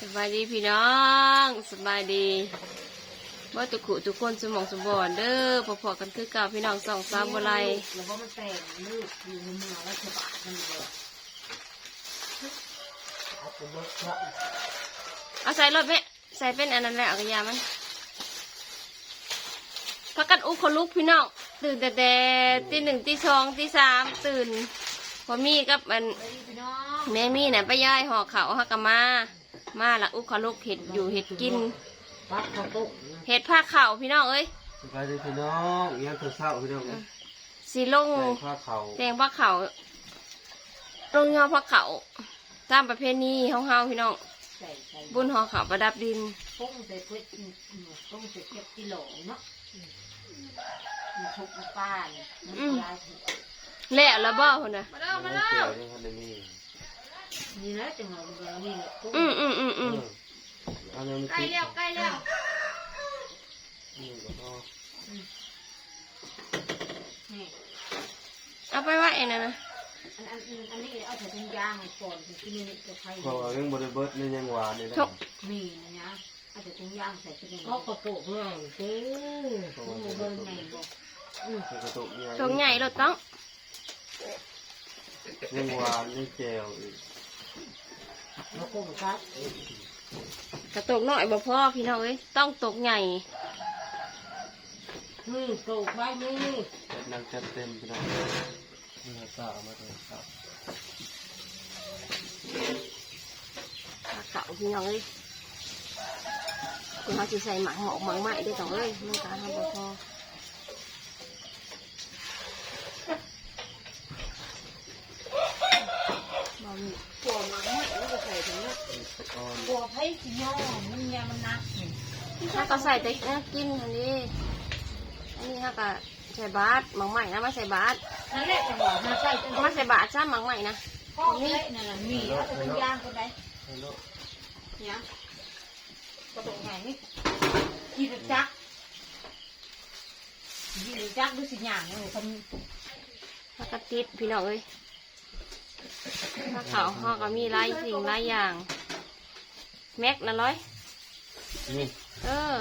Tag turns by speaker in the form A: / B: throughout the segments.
A: สบายดีพี่น้องสบายดีว่าตุกขุทุกคนสมองสมบูรณ์เด้อพอๆกันคือเก่าพี่น้องสองสามบัวไล
B: แล้วว่ามันแตกลูกอยู่ในเมืองรัฐบาลนั่นเลย
A: เอาใส่รถไหมใส่เป็นอันนั้นแหละเอากระยามันพักกันอุกคนลุกพี่น้องตื่นแต่แต่ตีหนึ่งตีสองตีสามตื่น พอมีกับมัน
B: ไปพี่น้อง
A: แม่มีน่ะไปย่ายห่อเขาวฮักกะมา มาละอุกคนลุกเห็ดอยู่เห็ดกิน
B: ปักข้าวต้ม
A: เห็ดผ้าเข่าวพี่น้องเอ้ย
C: สบายดีพี่น้องเงี้ยเศร้าๆพี่น้อง
A: สีลง
C: ใส่ผ้าเขาว
A: แดงผ้าเขาวลงยอผ้าเขาวตามประเพณีเฮาๆพี่น้อง
B: ใส่ใส่
A: บุญห่อเขาวประดับดิน
B: ต้มใส่เพื่อต้มใส่เก็บกิโลเนาะมันทุกข์ป้าเนี่ยมันลา ยหัว
A: แล้วละบ่คนน่ะ
C: ไม่เกี่ยวนี่ครับในนี่
B: นี่นะจังหวะเรานี่แหละต้ม
A: อืมอืมอืมอืม
C: เอาเนื้อมา
A: ใกล้
C: ติด
A: แล้วใกล้แล้ว
C: นี่ก็พอ
B: นี่
A: เอาไปไว้ไอ้นั่นนะ
B: อันอันอันนี้เอาใส่ถุงยางก่อนถึงที่นี่จะใช้
C: เพราเรื่องบริเบิร์ตนี่ยังหวานนี่นะ
B: นี่นะเอาใส่ถุงยางใส่ถุงเขากระโตกเลยเด้อมันเบิ่งไงบอก
C: ใส่กระตุกใหญ่
A: ตรงใหญ่รถต้อง
C: ยังหวานยังแจ่วอีก
B: แล้วก็บอกครับ
A: กระตกน้อยบ่พอพี่น้องเอ้ยต้องตกใหญ่
B: มือโตกไว้มือ
C: จัดหนักจัดเต็มพี่น้องนี่เราสาวมาเลยครับ
A: เก่าพี่น้องเอ้ยคุณเขาจะใส่หมักหมอกหมักไหม้ได้ต่องเอ้ยมันการทำบ่พอบ่มี
B: ปวดมันไม่รู้จะใส่ถุงเนี่ย
C: ตะ กอน
B: ปวดให้สิย่อมันยามันนักนี่
A: ถ้าก็ใส่แต่เนี่ยกินอันนี้อันนี้ถ้าก็ใส่บาตรหมักไหม้นะมาใส่บาตร
B: นั่นแหละจังหวะมาใส่จังหวะ
A: มาใส่บาตรซ้ำหมักไหม้นะ
B: ข้อนี้นั่นแหละมีเอาไปย่างก็ได้
C: ให้เนาะ
B: เนี่ยกระโดดไงนี่ขี่รถจักรขี่รถจักรดูสิย่างเลยคน
A: ถ้าก็ติดพี่น้องเอ้ยถ้าเขาเขาก็มีหลายสิ่งหลายอย่าง แม็กละร้อย
C: นี่
A: เออ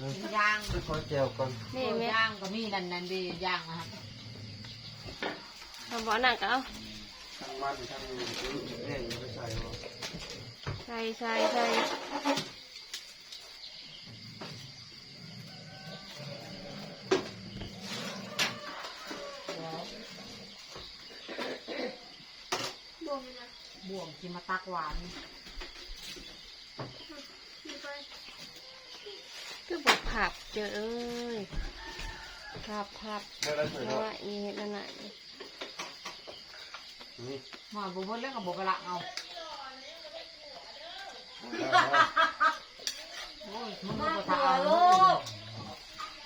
C: นะ
B: ย่าง
C: ค่อยๆแจ่วก่อน
A: นี่แม็ก
B: ย่างก็มีนั่นนั่นดีย่างนะครับ
A: ทำบ่อนั่นก็เอา
C: ทั้งมันทั้งแห้งไม่ใส่หรอก
A: ใส่ใส่ใส่
B: บ่วงกินมาตักหวาน
A: คือบอกผับเจอเอ้ยผับผับ
C: ได้แล้ว
A: เพ
C: ใส่
A: ราะ
C: เนาะ
A: ว่าอีเฮ็ดนั่นน่ะ
C: นี่
B: มาบุบเล่นกับบุกละเอา
C: ได้แล้ว
B: โอ้ยมันบุกละเอา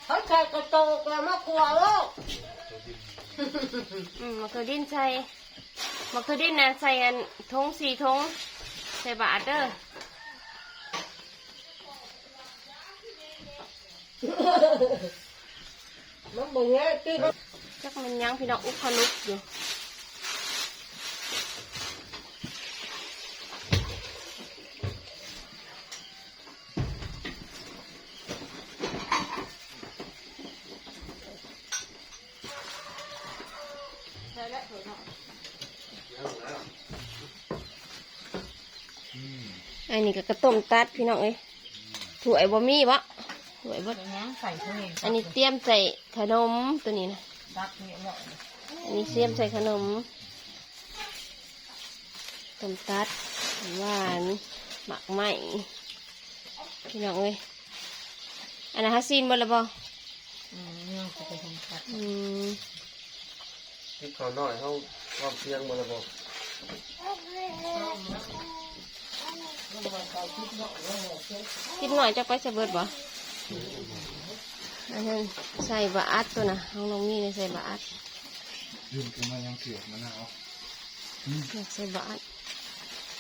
D: เขาใส่กระโตกแล้วมากลัวลูก
A: อืมมะเขือดินใส่มะเขือดินน่ะใส่อันทงสี่ทงใส่บาทเด้อ
D: มันบ่เงี้ยที่มัน
A: จักมันยังพี่น้องอุกพลุกอยู่อันนี้ก็กระต้มตัดพี่น้องเอ้ยถั่วยบ่มีวะ ถั่วยบ่
B: อย่างนี้ใส่เท่านี้
A: อันนี้เตรียมใส่ขนมตัวนี้นะ
B: ตักเนี่ยเนาะ
A: อันนี้เตรียมใส่ขนมต้มตัดหวานหมักไหมพี่น้องเอ้ยอันนั้นฮัสซีนบ่ละบ่
B: อืมเนี่ยจะไปทำตัด
A: อืม
C: ที่เขาหน่อยเขาความเพียงมาแล้วบอก
A: กินหน่อยจะไปสะเบิดบ่ อันนั้นใส่บะอัดตัวนะน้องน้องมีเนี่ยใส่บะอัด
E: ยืมกันมายังเสียบมะนาว
A: อยากใส่บะอัด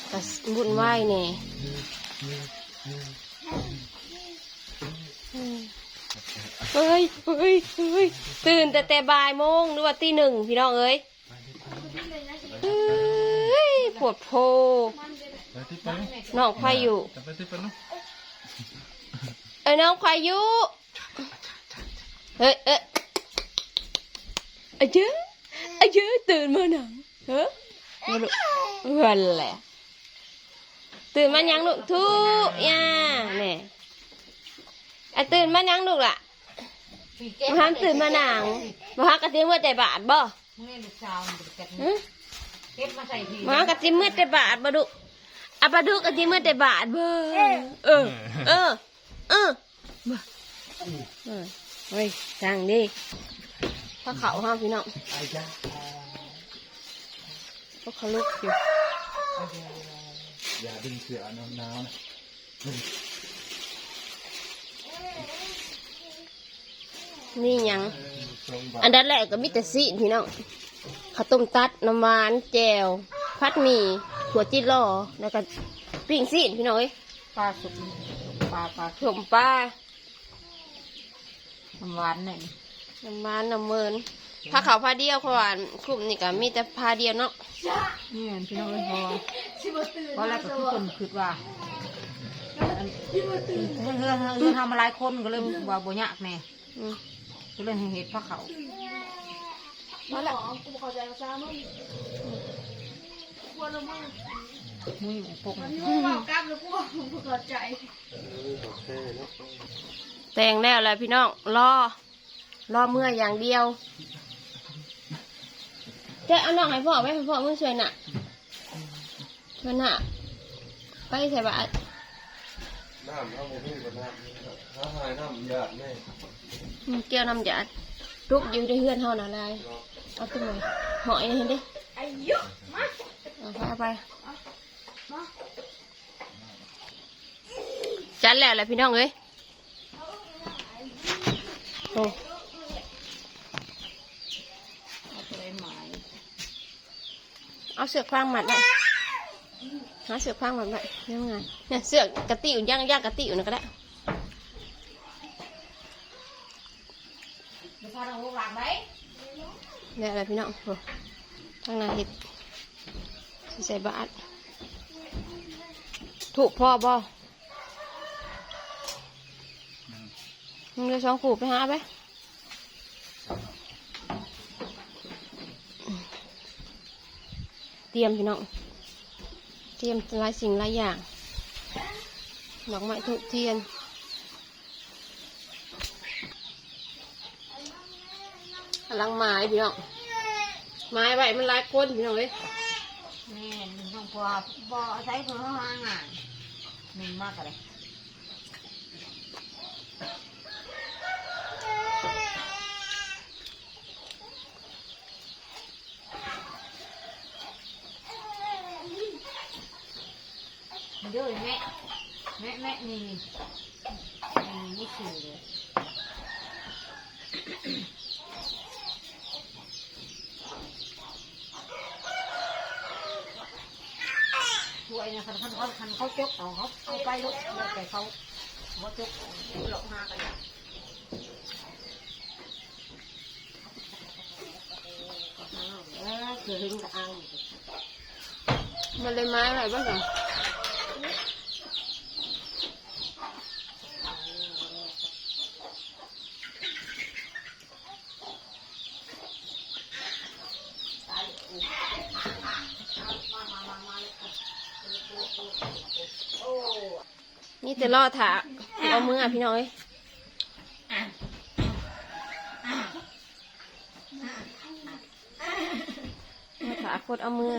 A: แต่บุญไหวายเนี่ยเฮ้ยเฮ้ยเฮ้ยตื่นแต่แต่บ่ายโมงหรือว่าตีหนึ่งพี่น้องเอ้ยเฮ้ยพปวดโพ
E: ไปที่ไปลูก
A: น้องพายุ
E: จะไปที่ไปลูก
A: เอ้ยน้องพายุ เฮ้ยเอ้ยอะเจ้อะเจ้ตื่นมาหนังเฮ้ยมาลูกวันแหละตื่นมายังลูกทุกย่าเนี่ยอะตื่นมายังลูกล่ะมาห้ามตื่นมาหนังมาฮักกะทิเมื่อแต่บาทบ่
B: นี่ลูกสาวมันเป็นกัน
A: หึ
B: เก็บมาใส่ที
A: มาฮักกะทิเมื่อแต่บาทบ่ดุอะปลาดุกกะทิเมื่อแต่บาทบ่เออเออ เออบ่เออเฮ้ยทางนี้พระเขาห้ามพี่น้อง
E: ไอ้จ้า
A: พวกเขาลุกอยู่
E: อย่าดึงเสือหนาวหนาวนะ
A: นี่หยัง
E: ทรงบา
A: อันดับแรกก็มีแต่ซีนพี่น้องข้าวต้มตัดน้ำหวานแจวพัดหมี่ถั่วจิโร่แล้วก็ปิ้งซีนพี่น้องเอ้ย
B: ปลาสุก ปลาปลา
A: สมปลา
B: น้ำหวานนี่
A: น้ำหวานน้ำเมินผ้าขาวผ้าเดียวเพราะว่ากลุ่มนี่ก็มีแต่ผ้าเดียวเนาะ
B: นี่พี่น้องพอพอแรกก็คือคนคิดว่าเฮือเฮือเฮือทำมาหลายคนก็เลยว่าบ่ยากแน่
A: อืม
B: ก็เลยให้เห็ดพระเขา
A: มาแล้ว
B: มือ อยู่ปก
C: โอเคเนาะ
A: แต่งแล้วแหละพี่น้องรอรอเมื่ออย่างเดียวเจะเอาน้องให้พ่อไว้ให้พ่อเมื่อช่วยน่ะช่วยน่ะไปใส่บาตร
C: น้ำเอาโมพี่กับน้ำถ้าหายน้ำหยาดแม่
A: อืมเกี่ยวน้ำหยาดลุกอยู่ในเฮือนเฮาน่ะลายเอาขึ้นมาหอยนี่เห็นดิอายุมาเอาไปเอาไป จัดแล้วแหละพี่น้องเอ้ยโอ้
B: เอาเลยห
A: เอาเสือกฟางมัดไว้หาเสือกฟางมัดไว้ยังไงเนี่ยเสือกกะติอยู่ย่างย่างกะติอยู่นะก็ได้
B: เดี๋ยวพาเราหลังไหม
A: เนี่ยอะไรพี่น้องโอ้ทางหนาเห็ดใส่บาทถูกพ่อบ่ มึงเลยสองขูบไปหาไปเตรียมพี่น้อง เตรียมหลายสิ่งหลายอย่างดอกไม้ทุกเทียนลังไม้พี่น้อง ไม้ไว้มันหลายคนพี่น้องเอ้ย
B: นี่หนึ่งต้องพอบ่ใช้เพื่อห้างอะหนึ่งมากอะไเดี๋ยแม่แม่แม่นี่นี่นี่คือเลยช่วยนะคันคันเขาคันเขาจกเอาเขาเอาไปลุกแต่เขาเขาจกหลอกหากันเออคือหิ้งกับอ่าง
A: มันเลยไม้ไว้บ้างเหรอ นี่แต่ล่อถาเอามืออะพี่น้องเอ้ยล่อถาโคตรเอามือ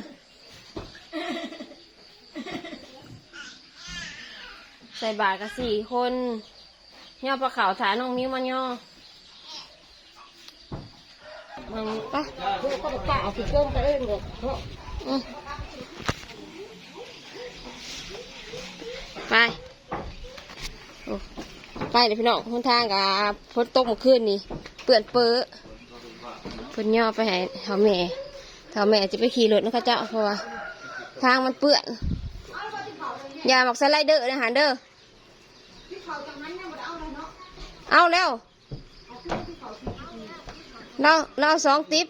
A: ใส่บาทกับสี่คนย่อปลาขาวถาน้องมิ้วมาย่อมันปะ
B: คือเขาบอกว่าเอาไปก้มไปเองเลย
A: อืมไป ไปเลยพี่น้องทุนทางกับพดตกเมื่อคืนนี่เปื่อนเปื้อเพิ่นย่อไปให้เท่าแม่เท่าแม่จะไปขี่รถนะคะเจ้าเพราะว่าทางมันเปื้อนอย่าบอกสไลเดอร์นะหันเด้อเอาแล้วเราเราสองติ๊บ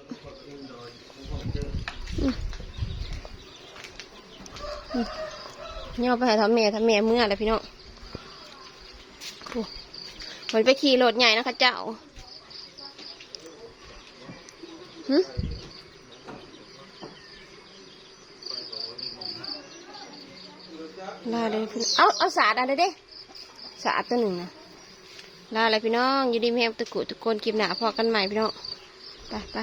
A: ย่อไปให้ทำแม่ทำแม่เมื่อไรพี่น้อง มันไปขี่รถใหญ่นะคะเจ้าหึลาเลยพี่น้องเอาเอาสาดอะไรเด้ สาดตัวหนึ่งนะลาอะไรพี่น้อง อยู่ดีแมวตะกุตะโกนกิมหนาพอกันใหม่พี่น้อง ไปไป